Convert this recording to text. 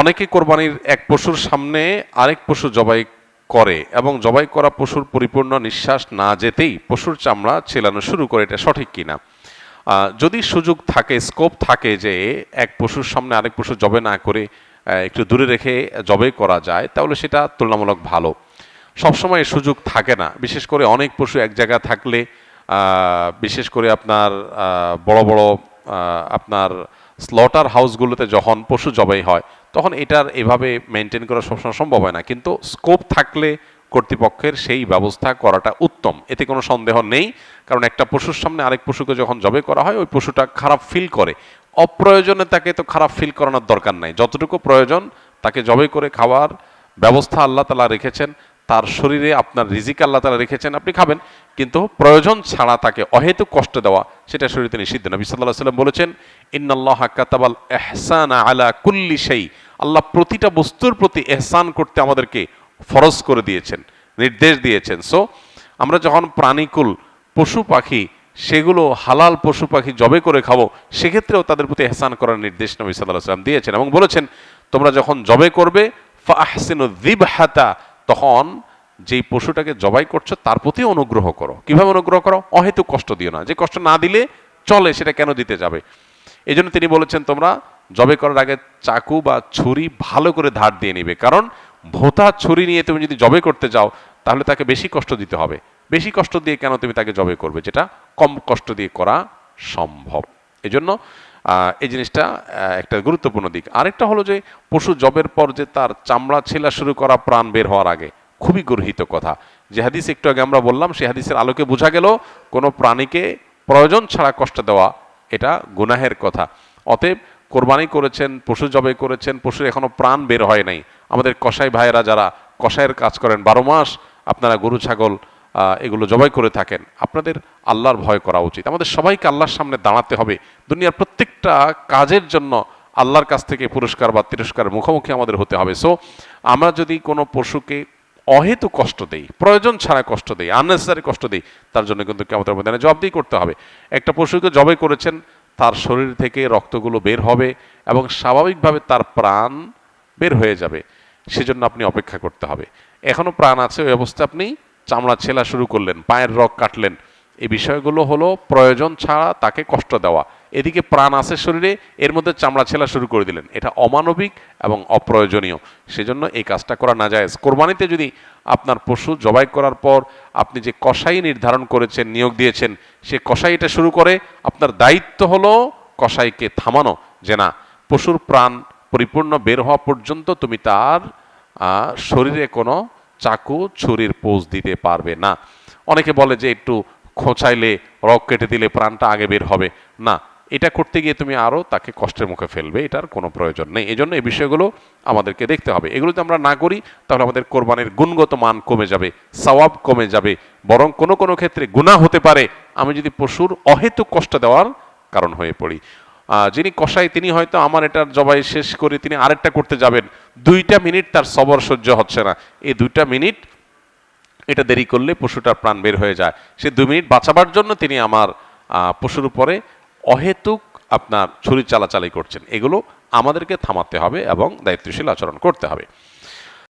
অনেকে কোরবানির এক পশুর সামনে আরেক পশু জবাই করে এবং জবাই করা পশুর পরিপূর্ণ নিঃশ্বাস না যেতেই পশুর চামড়া ছেলানো শুরু করে, এটা সঠিক কিনা যদি সুযোগ থাকে স্কোপ থাকে যে এক পশুর সামনে আরেক পশু জবে না করে একটু দূরে রেখে জবে করা যায়, তাহলে সেটা তুলনামূলক ভালো। সবসময় সুযোগ থাকে না, বিশেষ করে অনেক পশু এক জায়গায় থাকলে বিশেষ করে আপনার বড় বড় আপনার স্লটার হাউসগুলোতে যখন পশু জবাই হয় তখন এটার এভাবে মেনটেন করা সবসময় সম্ভব হয় না। কিন্তু স্কোপ থাকলে কর্তৃপক্ষের সেই ব্যবস্থা করাটা উত্তম। এতে কোনো সন্দেহ নেই। কারণ একটা পশুর সামনে আরেক পশুকে যখন জবে করা হয়, ওই পশুটা খারাপ ফিল করে। অপ্রয়োজনে তাকে তো খারাপ ফিল করানোর দরকার নাই। যতটুকু প্রয়োজন, তাকে জবে করে খাওয়ার ব্যবস্থা আল্লাহ তালা রেখেছেন। তার শরীরে আপনার রিজিক আল্লাহ তালা রেখেছেন, আপনি খাবেন। কিন্তু প্রয়োজন ছাড়া তাকে অহেতুক কষ্ট দেওয়া, সেটা শরীরে নিষিদ্ধ। নবী সাল্লাহ সাল্লাম বলেছেন, ইন্নাল্লাহ কাতাবাল এহসান আলা কুল্লি সেই আল্লাহ প্রতিটা বস্তুর প্রতি এহসান করতে আমাদেরকে ফরজ করে দিয়েছেন, নির্দেশ দিয়েছেন। সো আমরা যখন প্রাণীকুল, পশু পাখি, সেগুলো হালাল পশু পাখি জবে করে খাব, সেক্ষেত্রেও তাদের প্রতি এহসান করার নির্দেশ নবী সাল্লাহ সাল্লাম দিয়েছেন এবং বলেছেন, তোমরা যখন জবে করবে দিবহাতা তখন যেই পশুটাকে জবাই করছ, তার প্রতি অনুগ্রহ করো। কীভাবে অনুগ্রহ করো? অহেতু কষ্ট দিও না। যে কষ্ট না দিলে চলে, সেটা কেন দিতে যাবে? এই তিনি বলেছেন, তোমরা জবে করার আগে চাকু বা ছুরি ভালো করে ধার দিয়ে নিবে। কারণ ভোতা, ছুরি নিয়ে তুমি যদি জবে করতে যাও, তাহলে তাকে বেশি কষ্ট দিতে হবে। বেশি কষ্ট দিয়ে কেন তুমি তাকে জবে করবে? যেটা কম কষ্ট দিয়ে করা সম্ভব। এজন্য এই জিনিসটা একটা গুরুত্বপূর্ণ দিক। আরেকটা হলো যে, পশু জবের পর যে তার চামড়া ছেলা শুরু করা প্রাণ বের হওয়ার আগে, খুবই গর্হিত কথা। যে হাদিস একটু আগে আমরা বললাম, সেই হাদিসের আলোকে বোঝা গেল, কোনো প্রাণীকে প্রয়োজন ছাড়া কষ্ট দেওয়া, এটা গুনাহের কথা। অতএব কোরবানি করেছেন, পশু জবে করেছেন, পশুর এখনও প্রাণ বের হয় নাই। আমাদের কসাই ভাইয়েরা যারা কসাইয়ের কাজ করেন, বারো মাস আপনারা গরু, ছাগল এগুলো জবাই করে থাকেন। আপনাদের আল্লাহর ভয় করা উচিত। আমাদের সবাইকে আল্লাহর সামনে দাঁড়াতে হবে। দুনিয়ার প্রত্যেকটা কাজের জন্য আল্লাহর কাছ থেকে পুরস্কার বা তিরস্কার মুখোমুখি আমাদের হতে হবে। সো আমরা যদি কোনো পশুকে অহেতু কষ্ট দেই, প্রয়োজন ছাড়া কষ্ট দেই আননেসেসারি কষ্ট দেই, তার জন্য কিন্তু কেমতের মধ্যে জবাবদিহি করতে হবে। একটা পশুকে জবাই করেছেন তার শরীর থেকে রক্তগুলো বের হবে এবং স্বাভাবিকভাবে তার প্রাণ বের হয়ে যাবে। সেজন্য আপনি অপেক্ষা করতে হবে। এখনও প্রাণ আছে, ওই অবস্থা আপনি চামড়া ছেলা শুরু করলেন, পায়ের রক কাটলেন। এই বিষয়গুলো হলো প্রয়োজন ছাড়া তাকে কষ্ট দেওয়া। এদিকে প্রাণ আছে শরীরে, এর মধ্যে চামড়া ছেলা শুরু করে দিলেন। এটা অমানবিক এবং অপ্রয়োজনীয়। সেজন্য এই কাজটা করা না যায় কোরবানিতে যদি আপনার পশু জবাই করার পর আপনি যে কসাই নির্ধারণ করেছেন, নিয়োগ দিয়েছেন, সে কসাই এটা শুরু করে, আপনার দায়িত্ব হলো কসাইকে থামানো যে না, পশুর প্রাণ পরিপূর্ণ বের হওয়া পর্যন্ত তুমি তার শরীরে কোনো চাকু ছুরির পোজ দিতে পারবে না। অনেকে বলে যে একটু খোঁচাইলে, রক কেটে দিলে প্রাণটা আগে বের হবে। না এটা করতে গিয়ে তুমি আরও তাকে কষ্টের মুখে ফেলবে, এটার কোনো প্রয়োজন নেই। এই জন্য এই বিষয়গুলো আমাদেরকে দেখতে হবে। এগুলো যদি আমরা না করি, তাহলে আমাদের কোরবানির গুণগত মান কমে যাবে, সওয়াব কমে যাবে, বরং কোনো কোনো ক্ষেত্রে গুণা হতে পারে। আমি যদি পশুর অহেতুক কষ্ট দেওয়ার কারণ হয়ে পড়ি। যিনি কসাই তিনি হয়তো আমার এটার জবাই শেষ করে তিনি আরেকটা করতে যাবেন। দুইটা মিনিট তার সবর সহ্য হচ্ছে না। এই দুইটা মিনিট, এটা দেরি করলে পশুটার প্রাণ বের হয়ে যায়। সে দু মিনিট বাঁচাবার জন্য তিনি আমার পশুর উপরে অহেতুক আপনার ছুরি চালাচালি করছেন এগুলো আমাদেরকে থামাতে হবে এবং দায়িত্বশীল আচরণ করতে হবে।